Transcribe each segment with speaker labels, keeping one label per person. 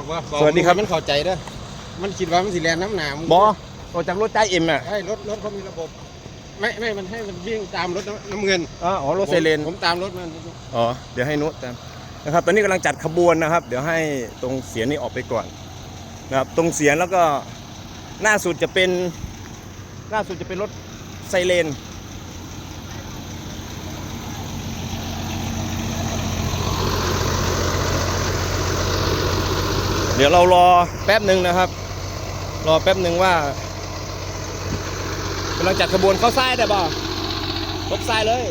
Speaker 1: บอกว่า
Speaker 2: สวัสดีครับ
Speaker 1: มันเข้าใจเด้อมันคิดว่ามันสิแลนน้ำหนาม
Speaker 2: บอออกจากรถใจเอ็มอะ
Speaker 1: ให้รถรถเขามีระบบ ไม่ไม่มันให้มันวิ่งตามรถน้ำน้ำเงิน
Speaker 2: อ๋ออ๋อรถไซเรน
Speaker 1: ผมผมตามรถมัน
Speaker 2: อ๋อเดี๋ยวให้นุตามนะครับ ตอนนี้กำลังจัดขบวนนะครับ เดี๋ยวให้ตรงเสียนนี่ออกไปก่อนนะครับ ตรงเสียนแล้วก็หน้าสุดจะเป็นหน้าสุดจะเป็นรถไซเรน ดี๋ยวเรารอแป๊บหนึ่งนะครับ รอแป๊บหนึ่งว่ากำลังจัดขบวนเข้าซ้ายได้ป่ะลบซ้ายเลย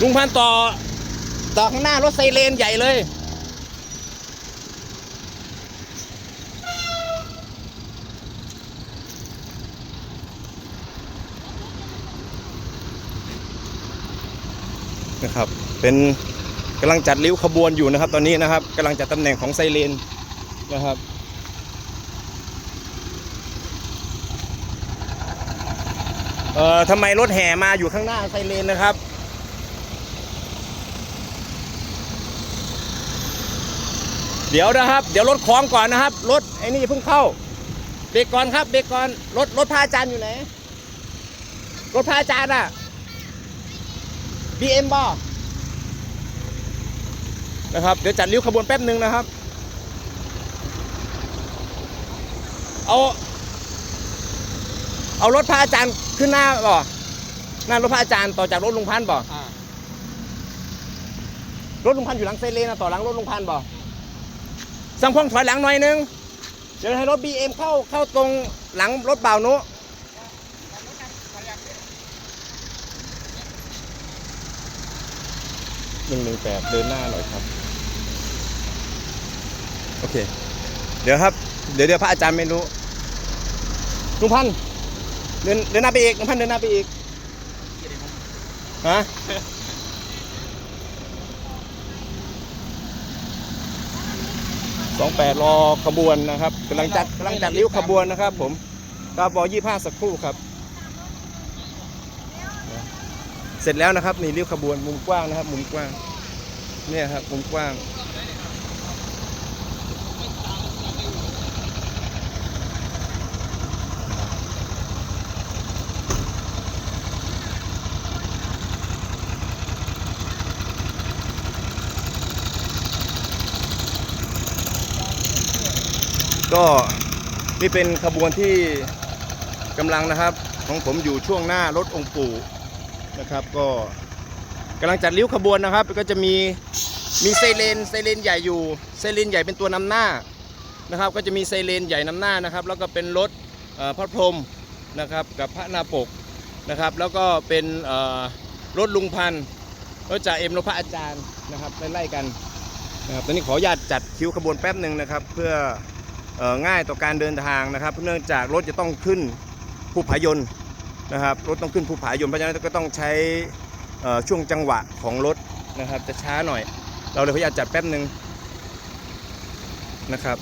Speaker 2: ลุงพันต่อต่อข้างหน้ารถไซเรนใหญ่เลย นะครับ เป็นกำลังจัดริ้วขบวนอยู่นะครับ ตอนนี้นะครับกำลังจัดตำแหน่งของไซเรนนะครับเอ่อทำไมรถแห่มาอยู่ข้างหน้าไซเรนนะครับเดี๋ยวนะครับ เดี๋ยวรถคล้องก่อนนะครับ รถไอ้นี่เพิ่งเข้า เบรกก่อนครับ เบรกก่อน รถรถพระอาจารย์อยู่ไหน รถพระอาจารย์อะ BM บอนะครับ เดี๋ยวจัดริ้วขบวนแป๊บหนึ่งนะครับ เอา เอารถพระอาจารย์ขึ้นหน้าบ่หน้ารถพระอาจารย์ต่อจากรถลุงพันธ์บ่
Speaker 1: อ่าร
Speaker 2: ถลุงพันธ์อยู่หลังเซเลนนะต่อหลังรถลุงพันธ์บ่สังพงถอยหลังหน่อยนึง เดี๋ยวให้รถ BM เข้าเข้าตรงหลังรถเบาวนุ หนึ่งหนึ่งแปดเดินหน้าหน่อยครับ โอเค เดี๋ยวครับ เดี๋ยวเดี๋ยวพระอาจารย์ไม่รู้ลุงพันธ์เดินเดินหน้าไปอีกลุงพันธ์เดินหน้าไปอีกฮะสองแปดรอขบวนนะครับกำลังจัดกำลังจัดริ้วขบวนนะครับ ผมกบยี่ห้าสักครู่ครับ เสร็จแล้วนะครับนี่ริ้วขบวนมุมกว้างนะครับ มุมกว้างเนี่ยครับมุมกว้าง ก็นี่เป็นขบวนที่กำลังนะครับ ของผมอยู่ช่วงหน้ารถองค์ปู่ นะครับก็กำลังจัดริ้วขบวนนะครับ ก็จะมีมีไซเรนไซเรนใหญ่อยู่ไซเรนใหญ่เป็นตัวนำหน้านะครับ ก็จะมีไซเรนใหญ่นำหน้านะครับ แล้วก็เป็นรถพระพรหมนะครับกับพระนาปกนะครับ แล้วก็เป็นรถลุงพันธ์รถจ่าเอ็มรถพระอาจารย์นะครับไล่กันนะครับตอนนี้ขออนุญาตจัดคิวขบวนแป๊บหนึ่งนะครับ เพื่อออง่ายต่อการเดินทางนะครับ เนื่องจากรถจะต้องขึ้นภูผายนต์ นะครับรถต้องขึ้นภูผายนเพราะฉะนั้นก็ต้องใช้ช่วงจังหวะของรถนะครับ จะช้าหน่อย เราเลยพยายามจัดแป๊บหนึ่งนะครับ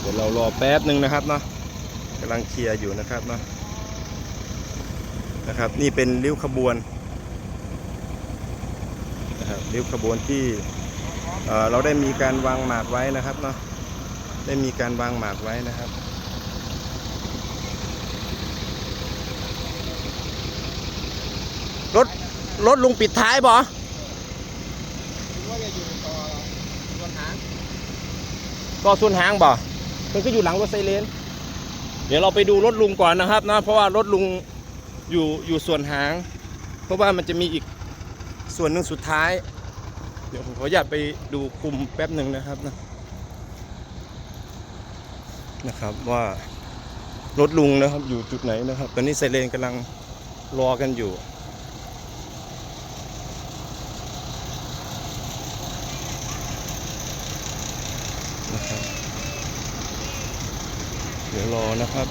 Speaker 2: เดี๋ยวเรารอแป๊บหนึ่งนะครับเนาะกำลังเคลียร์อยู่นะครับเนาะนะครับ นี่เป็นริ้วขบวนนะครับริ้วขบวนที่เเราได้มีการวางหมากไว้นะครับเนาะ ได้มีการวางหมากไว้นะครับ รถ รถลุงปิดท้ายบ่
Speaker 1: ว่าจะอยู่ต่อส่วนหาง
Speaker 2: ก็ส่วนหางบ่มันก็อยู่หลังรถไซเรนเดี๋ยวเราไปดูรถลุงก่อนนะครับนะเพราะว่ารถลุงอยู่อยู่ส่วนหาง เพราะว่ามันจะมีอีกส่วนหนึ่งสุดท้าย เดี๋ยวผมขออนุญาตไปดูคุมแป๊บหนึ่งนะครับนะ นะครับว่ารถลุงนะครับอยู่จุดไหนนะครับ ตอนนี้ไซเรนกำลังรอกันอยู่ นะครับ เดี๋ยวรอนะครับ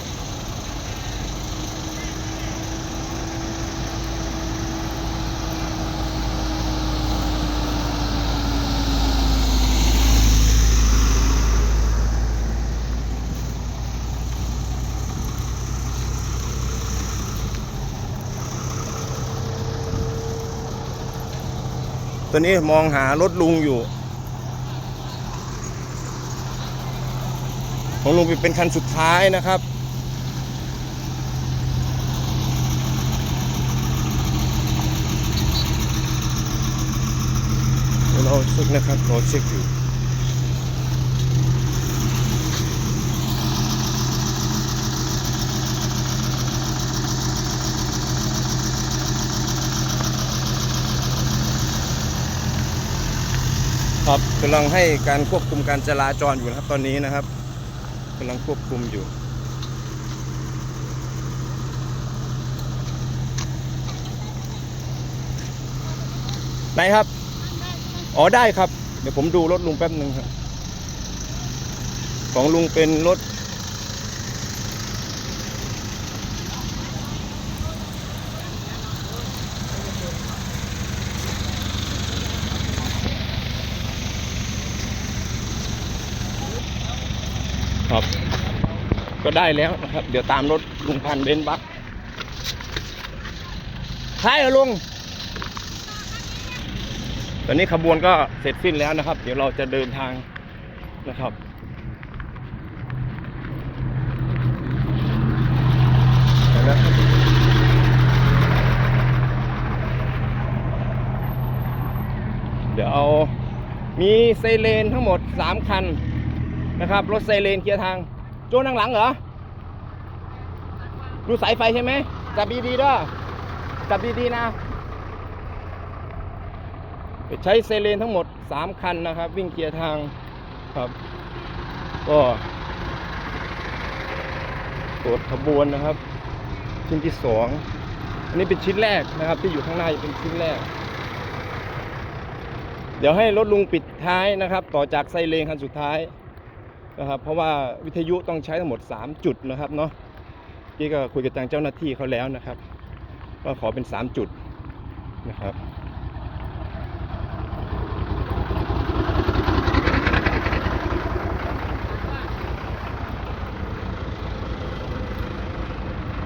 Speaker 2: ตอนนี้มองหารถลุงอยู่ ของลุงเป็นคันสุดท้ายนะครับเดี๋ยวเราเช็คนะครับเราเช็คอยู่ ครับกำลังให้การควบคุมการจราจรอยู่นะครับ ตอนนี้นะครับกำลังควบคุมอยู่ไหนครับ อ๋อได้ครับ เดี๋ยวผมดูรถลุงแป๊บหนึ่งครับ ของลุงเป็นรถ ครับ ก็ได้แล้วนะครับ เดี๋ยวตามรถลุงพันเบนบักใช่เหรอลุง ตอนนี้ขบวนก็เสร็จสิ้นแล้วนะครับ เดี๋ยวเราจะเดินทางนะครับไปแล้วครับเดี๋ยวเอามีไซเรนทั้งหมด 3 คัน นะครับ รถไซเรนเกียร์ทาง โจ้นั่งหลังเหรอ ดูสายไฟใช่ไหม จับดีๆด้วยจับดีๆนะ ใช้ไซเรนทั้งหมด 3 คันนะครับ วิ่งเกียร์ทางครับ ก็ตรวจขบวนนะครับ ชิ้นที่สองอันนี้เป็นชิ้นแรกนะครับ ที่อยู่ข้างหน้าเป็นชิ้นแรก เดี๋ยวให้รถลุงปิดท้ายนะครับ ต่อจากไซเรนคันสุดท้าย นะครับเพราะว่าวิทยุต้องใช้ทั้งหมด 3 จุดนะครับเนาะที่ก็คุยกับทางเจ้าหน้าที่เขาแล้วนะครับว่าขอเป็น 3 จุดนะครับ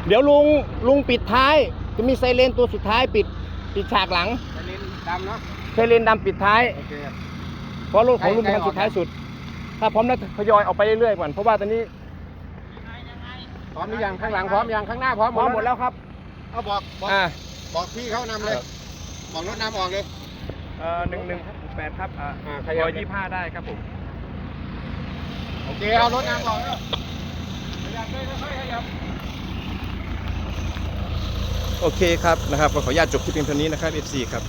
Speaker 2: เดี๋ยวลุงลุงปิดท้าย จะมีไซเรนตัวสุดท้ายปิดปิดฉากหลัง
Speaker 1: ไปเลนดำเนาะ
Speaker 2: ไซเรนดำปิดท้าย
Speaker 1: โอเค
Speaker 2: เพราะรถของลุง
Speaker 1: ใกล้
Speaker 2: เป็นคัน
Speaker 1: ๆ
Speaker 2: สุดท้าย
Speaker 1: ออก
Speaker 2: สุด ถ้าพร้อมแล้วทยอยออกไปเรื่อยๆก่อนเพราะว่าตอนนี้
Speaker 1: พร้อมหรือยังข้างหลังพร้อมยังข้างหน้าพร้อม
Speaker 2: พร้อมหมดแล้วครับ
Speaker 1: เอาบอกบอก
Speaker 2: อ่า
Speaker 1: บอกพี่เขานำเลย บอกรถนำออกเลย
Speaker 2: เอ่อหนึ่งหนึ่งแปดครับอ่า
Speaker 1: อ่าข
Speaker 2: ข
Speaker 1: ยับ
Speaker 2: อยี่ห้าได้ครับผม
Speaker 1: โอเคเอารถนำออกแล้วขยับเลยค่อยๆขยับ
Speaker 2: โอเคครับนะครับก็ขออนุญาตจบคลิปเพียงเท่านี้นะครับ FC ครับ